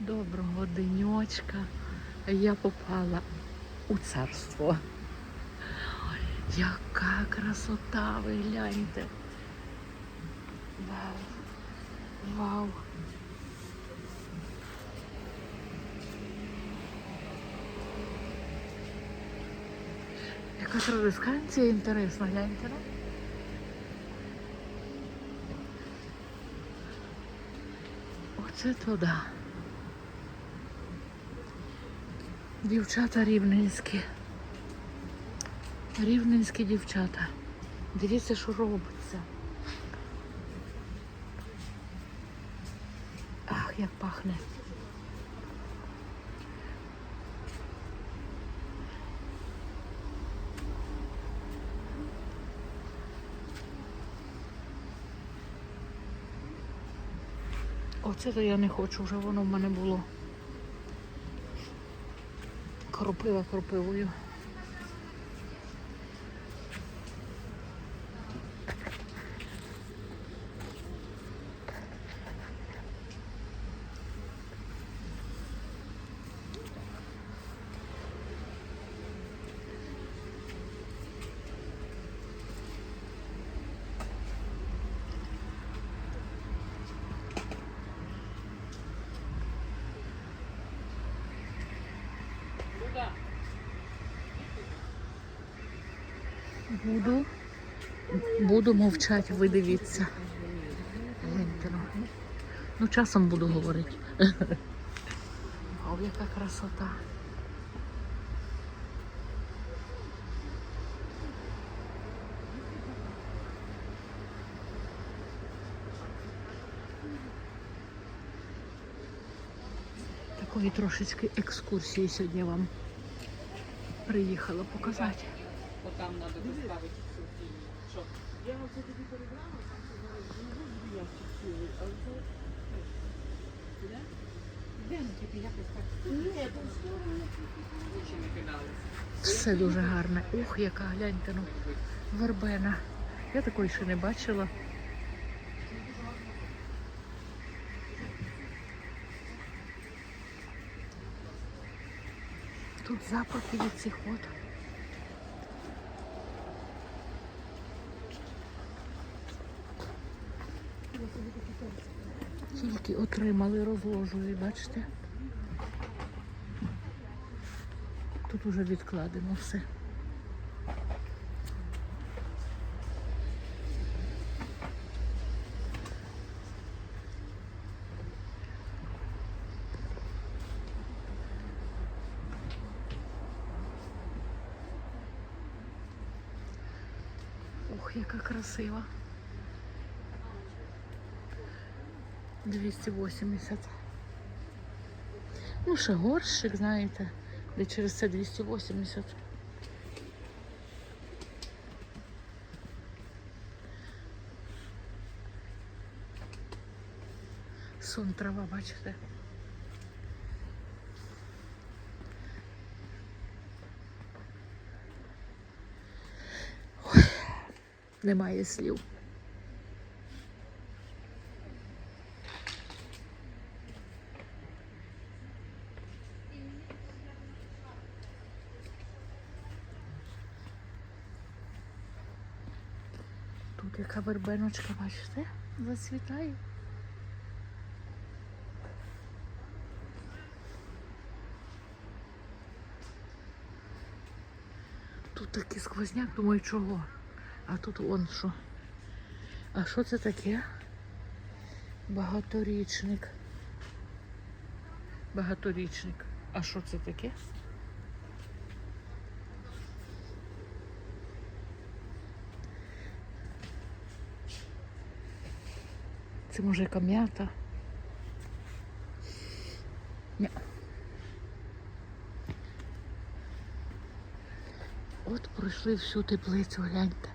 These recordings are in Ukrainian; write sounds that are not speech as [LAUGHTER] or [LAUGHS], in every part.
Доброго денечка. Я попала у царство. Ой, яка красота, ви гляньте. Вау. Вау. Яка традисканція інтересна, гляньте. ну. Оце то да. Дівчата рівненські. Рівненські дівчата. Дивіться, що робиться. Ах, як пахне. Оце то я не хочу, вже воно в мене було. Кропива кропивою. Буду, буду мовчати, ви дивіться. Ну, часом буду говорити. О, яка красота. Такої трошечки екскурсії сьогодні вам приїхала показати. Бо там треба доставити Софії. Що? Я тобі перебрала, там сказали, що не буду ящик цілий, а це... Де? Де ну тільки якось так Ні, там сторону. очі не кидалися. Все дуже гарне. Ух, яка гляньте, ну, вербена. Я такої ще не бачила. Тут запахи від цих от. Тільки отримали, розложують, бачите? Тут уже відкладено все. Ох, яка красива. 280. Ну, ще горщик, знаєте, де через це 280. Сон трава, бачите? Ой, немає слів. Яка вербеночка, бачите, зацвітає. Тут такий сквозняк, думаю, чого? А тут он що? А що це таке? Багаторічник. Багаторічник. А що це таке? Це може яка м'ята? Ні. От пройшли всю теплицю, гляньте.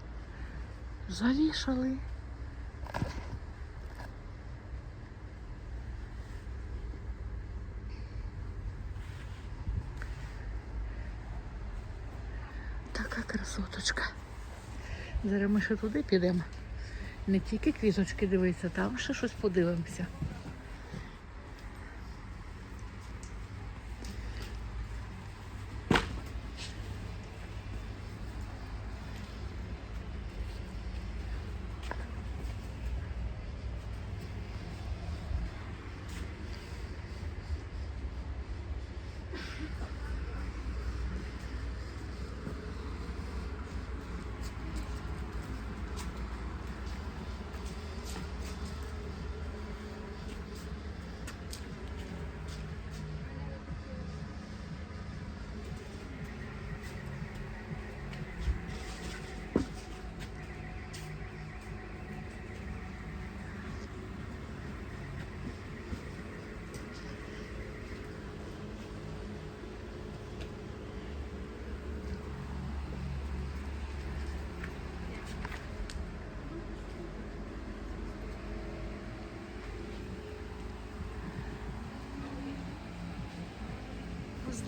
Завішали. Така красоточка. Зараз ми ще туди підемо. Не тільки квіточки дивиться, там ще щось подивимося.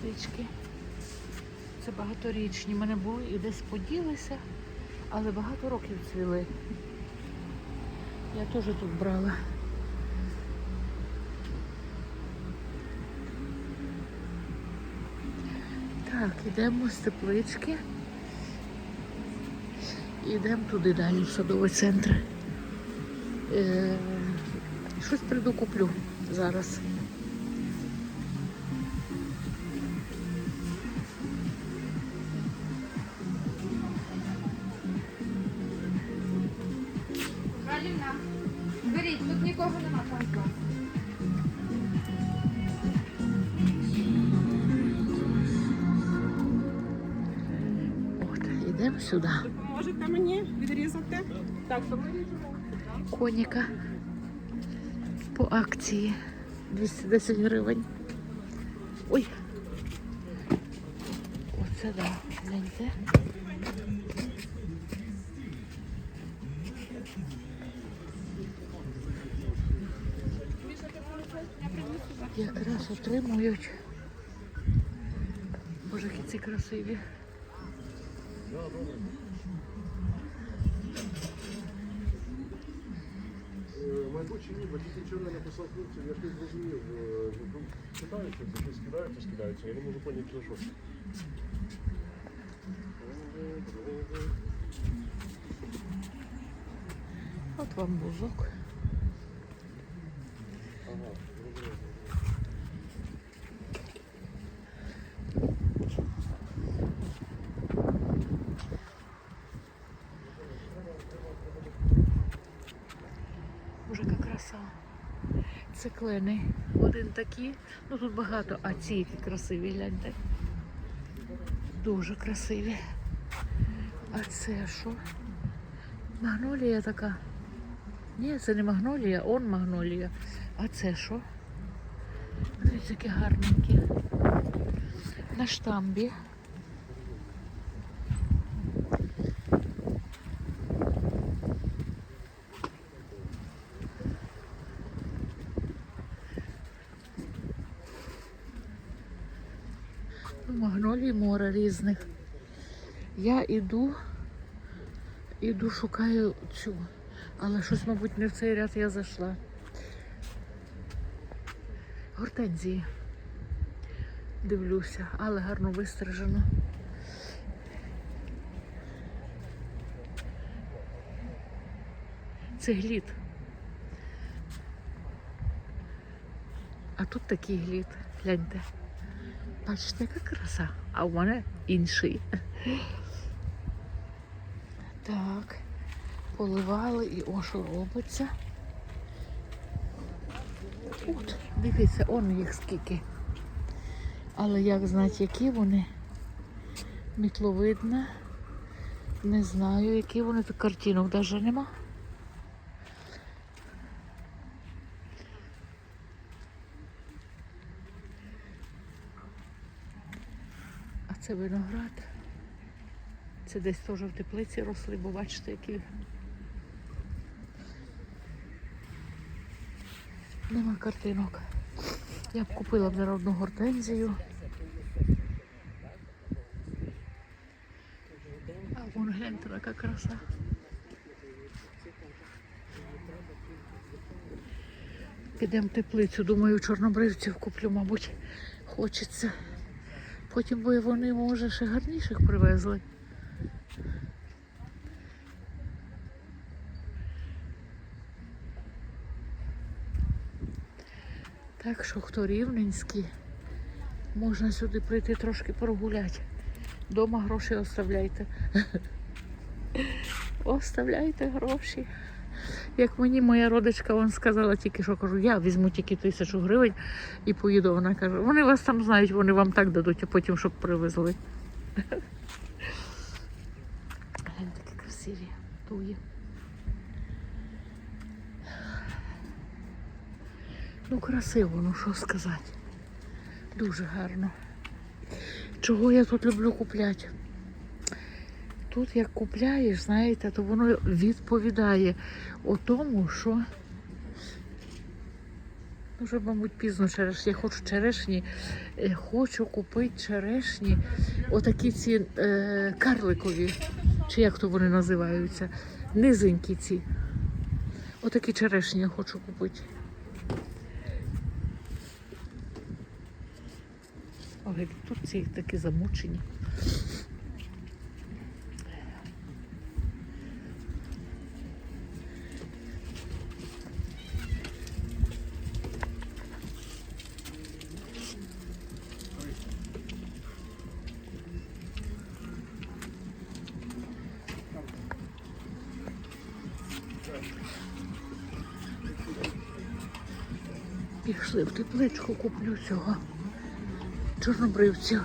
Листички. Це багаторічні. Мене були і десь поділися, але багато років цвіли. Я теж тут брала. Так, ідемо з теплички. Ідемо туди далі, в садовий центр. Е, щось прийду куплю зараз. Сюди. Можете мені відрізати? Так, що ми ріжемо. Коніка по акції 210 гривень. Ой. Оце да, гляньте. Якраз отримують. Боже, які ці красиві. Е, Мабуть, чи ні, бо тільки вчора написав хлопців, я зрозумів. е, ну, Питаються, це щось скидаються, скидаються. Я не можу поняти, що що. От вам бузок. Ага, зрозумів. Боже, яка краса. Це. Один такі. Ну тут багато, а ці які красиві, гляньте. Дуже красиві. А це що? Магнолія така. Ні, це не магнолія, он магнолія. А це що? Дивіться, які гарненькі. На штамбі. Різних. Я іду, іду, шукаю цю, але щось, мабуть, не в цей ряд я зайшла. Гортензії. Дивлюся, але гарно вистрижено. Це глід. А тут такий глід. Гляньте. Бачите, яка краса, а в мене інший. Так, поливали і о, що робиться. От, дивіться, он їх скільки. Але як знати, які вони? Мітловидна. Не знаю, які вони, тут картинок навіть нема. Це виноград. Це десь теж в теплиці росли, бо бачите, які. Нема картинок. Я б купила б зараз одну гортензію. А вон гляньте, яка краса. Підемо в теплицю. Думаю, чорнобривців куплю, мабуть, хочеться. Потім би вони, може, ще гарніших привезли. Так що, хто рівненський, можна сюди прийти трошки прогуляти. Дома гроші оставляйте. [LAUGHS] Оставляйте гроші. Як мені моя родичка вон сказала тільки що кажу, я візьму тільки тисячу гривень і поїду. Вона каже, вони вас там знають, вони вам так дадуть, а потім щоб привезли. Глянь, такі красиві туї. Ну, красиво, ну що сказати. Дуже гарно. Чого я тут люблю купляти? Тут як купляєш, знаєте, то воно відповідає о тому, що Дуже, мабуть, пізно черешні. Я хочу черешні, е, хочу купити черешні. Отакі ці е, карликові, чи як то вони називаються, низенькі ці. Отакі черешні я хочу купити. Ой, тут ці такі замучені. Пішли в тепличку, куплю цього чорнобривців.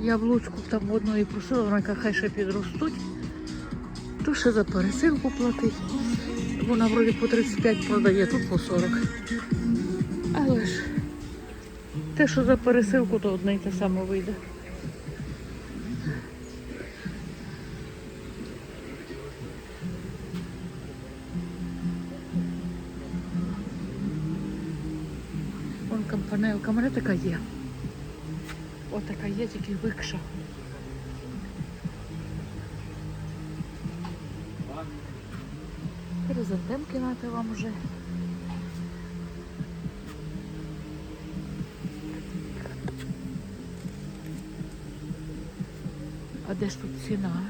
Я в Луцьку там в одної просила, вона хай ще підростуть. То ще за пересилку платить. Вона вроді по 35 продає, тут по 40. Але ж те, що за пересилку, то одне й те саме вийде. У мене така є. О, така є, тільки викша. Хризантемки нати вам вже. А де ж тут ціна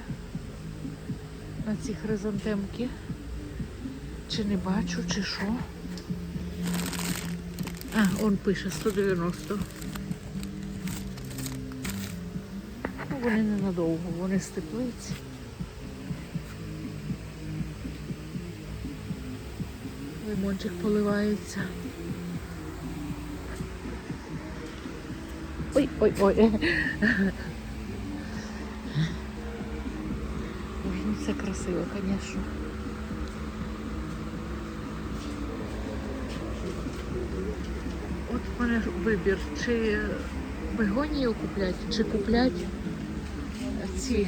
на ці хризантемки? Чи не бачу, чи що? А, он пише 190. Ну, вони ненадовго, вони з теплиці. Лимончик поливається. Ой, ой, ой. Боже, ну це красиво, звісно. От в мене вибір, чи бегонію куплять, чи куплять ці.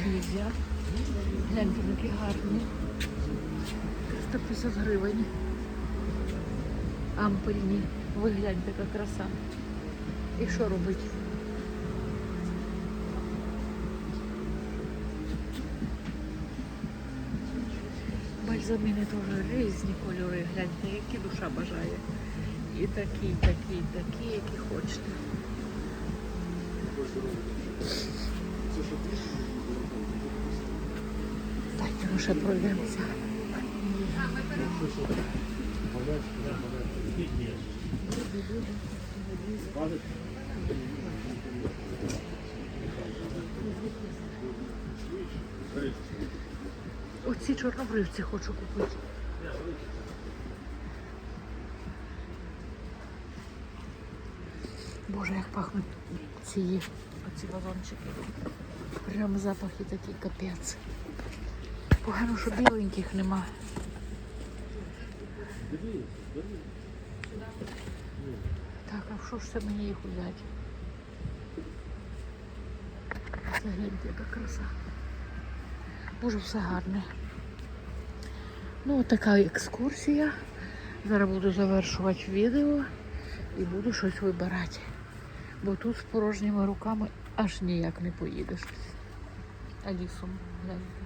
Гляньте, які гарні. 350 гривень. Ампельні. Ви гляньте, яка краса. І що робити? Бальзаміни теж різні кольори. Гляньте, які душа бажає. І такі, і такі, і такі, які хочете. Дайте ми ще пройдемося. Оці чорнобривці хочу купити. Боже, як пахнуть ці, оці вазончики. Прям запахи такі капець. Погано, що біленьких нема. Так, а що ж це мені їх взяти? Це гляньте, яка краса. Боже, все гарне. Ну, така екскурсія. Зараз буду завершувати відео і буду щось вибирати. Бо тут з порожніми руками аж ніяк не поїдеш. А лісом гляньте.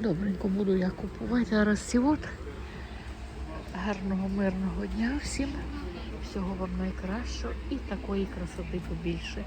Добренько буду я купувати. Зараз ці от. Гарного мирного дня всім. Всього вам найкращого і такої красоти побільше.